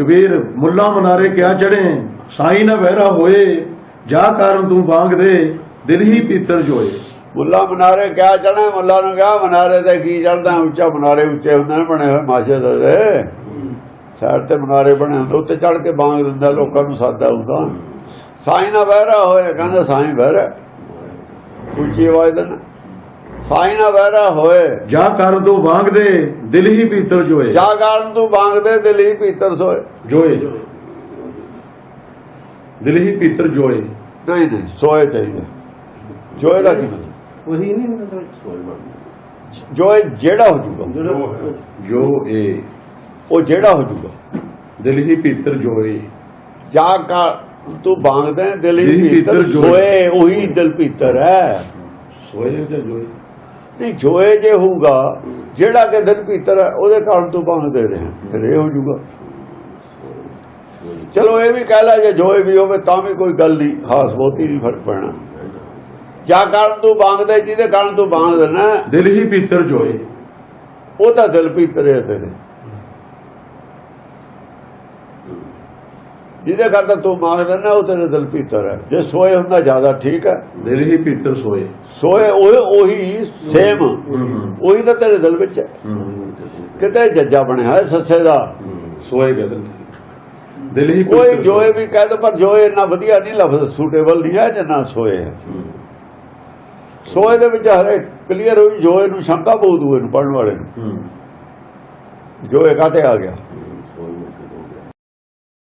ਕਬੀਰ ਮੁੱਲਾ ਮਨਾਰੇ ਕਿਆ ਚੜੇ ਸਾਈ ਨਾ ਬਹਿਰਾ ਹੋਏ, ਜਾ ਕਾਰਨ ਤੂੰ ਬਾਂਗ ਦੇ, ਦਿਲ ਹੀ ਪੀਤਰ ਜੋਏ। ਮੁੱਲਾ ਮਨਾਰੇ ਕਿਆ ਚੜੇ ਮੁੱਲਾ ਨੂੰ ਕਿਹਾ, ਮਨਾਰੇ ਤੇ ਕੀ ਚੜਦਾ ਉੱਚਾ ਮਨਾਰੇ ਉੱਚੇ ਹੁੰਦੇ ਨੇ, ਬਣੇ ਹੋਏ ਮਾਸ਼ੇ ਦੇ ਸਾਈਡ ਤੇ ਮਨਾਰੇ ਬਣੇ ਹੁੰਦੇ, ਉੱਤੇ ਚੜ ਕੇ ਬਾਂਗ ਦਿੰਦਾ, ਲੋਕਾਂ ਨੂੰ ਸਾਦਾ ਹੁੰਦਾ। ਸਾਈਂ ਨਾ ਬਹਿਰਾ ਹੋਏ, ਕਹਿੰਦਾ ਸਾਈਂ ਬਹਿਰਾ ਉੱਚੀ ਆਵਾਜ਼ ਦੇ ਨਾਲ ਸਾਈਂ ਨਾ ਬਹਿਰਾ ਹੋਏ। ਜਾ ਕਾਰਨ ਤੂੰ ਬਾਂਗ ਦੇ ਦਿਲ ਹੀ ਪੀਤਰ ਜੋਏ। ਜਾ ਕਾਰਨ ਤੂੰ ਬਾਂਗ ਦੇ ਦਿਲ ਹੀ ਭੀਤਰ ਸੋਏ। ਜੋਏ। ਦਿਲ ਹੀ ਪੀਤਰ ਜੋਏ। ਨਹੀਂ ਨਹੀਂ ਸੋਏ ਚਾਹੀਦਾ ਜੋਏ ਦਾ ਕੀ ਮਤਲਬ? ਉਹੀ ਨਹੀਂ ਮਤਲਬ ਸੋਲ ਬਣ ਜੋਏ ਜਿਹੜਾ ਹੋ ਜੂਗਾ। ਜੋ ਏ ਉਹ ਜਿਹੜਾ ਹੋ ਜੂਗਾ। ਦਿਲ ਹੀ ਪੀਤਰ ਜੋਏ। ਜਾ ਕਾ ਤੂੰ ਬਾਂਗਦੇ ਦਿਲ ਹੀ ਦਿਲ ਹੀ ਭੀਤਰ ਭੀਤਰ ਜੋਏ। ਸੋਏ ਉਹੀ ਦਿਲ ਭੀਤਰ ਹੈ। ਸੋਏ ਜਾਂ ਜੋਏ ਨਹੀਂ ਜੋਏ ਜੇ ਹੋਊਗਾ ਜਿਹੜਾ ਕਿ ਦਿਲ ਭੀਤਰ ਹੈ ਉਹਦੇ ਕਾਰਨ ਤੂੰ ਬਾਂਗਦੇ ਰਹੇ ਫਿਰ ਇਹ ਹੋ ਜੂਗਾ ਚਲੋ ਇਹ ਵੀ ਕਹਿ ਲੈ ਜੇ ਜੋਏ ਵੀ ਹੋਵੇ ਤਾਂ ਵੀ ਕੋਈ ਗੱਲ ਨਹੀਂ ਖਾਸ ਬਹੁਤੀ ਨਹੀਂ ਫ਼ਰਕ ਪੈਣਾ। ਜਾ ਕਾਰਨ ਤੂੰ ਬਾਂਗਦੇ ਜਿਹਦੇ ਕਾਰਨ ਤੂੰ ਬਾਂਗ ਦੇਣਾ ਦਿਲ ਹੀ ਪੀਤਰ ਜੋਏ ਉਹ ਤਾਂ ਦਿਲ ਭੀਤਰ ਹੈ ਤੇਰੇ। ਜਿਹਦੇ ਕਰਦਾ ਤੂੰ ਮੰਗਦਾ ਨਾ ਉਹ ਤੇਰੇ ਦਿਲ ਭੀਤਰ ਹੈ। ਜੇ ਸੋਏ ਹੁੰਦਾ ਜ਼ਿਆਦਾ ਠੀਕ ਹੈ। ਦਿਲ ਹੀ ਪੀਤਰ ਸੋਏ। ਸੋਏ ਉਹ ਉਹੀ ਸੇਮ। ਉਹੀ ਤਾਂ ਤੇਰੇ ਦਿਲ ਵਿੱਚ ਹੈ। ਕਿਤੇ ਜੱਜਾ ਬਣਿਆ ਹੈ ਸੱਸੇ ਦਾ। ਸੋਏ ਗਦਨ ਦਿਲ ਹੀ ਕੋਈ ਜੋਏ ਵੀ ਕਹਿ ਦੋ ਪਰ ਜੋਏ ਇੰਨਾ ਵਧੀਆ ਨਹੀਂ ਲਫ਼ਜ਼। ਸੂਟੇਬਲ ਨਹੀਂ ਹੈ ਜਿੰਨਾ ਸੋਏ ਹੈ। ਸੋਏ ਦੇ ਵਿੱਚ ਹਰੇ ਕਲੀਅਰ ਹੋਈ ਜੋਏ ਨੂੰ ਸ਼ੰਕਾ ਬਹੁਤ ਹੋਏ ਨੂੰ ਪੜਨ ਵਾਲੇ ਨੂੰ। ਜੋਏ ਕਾਤੇ ਆ ਗਿਆ?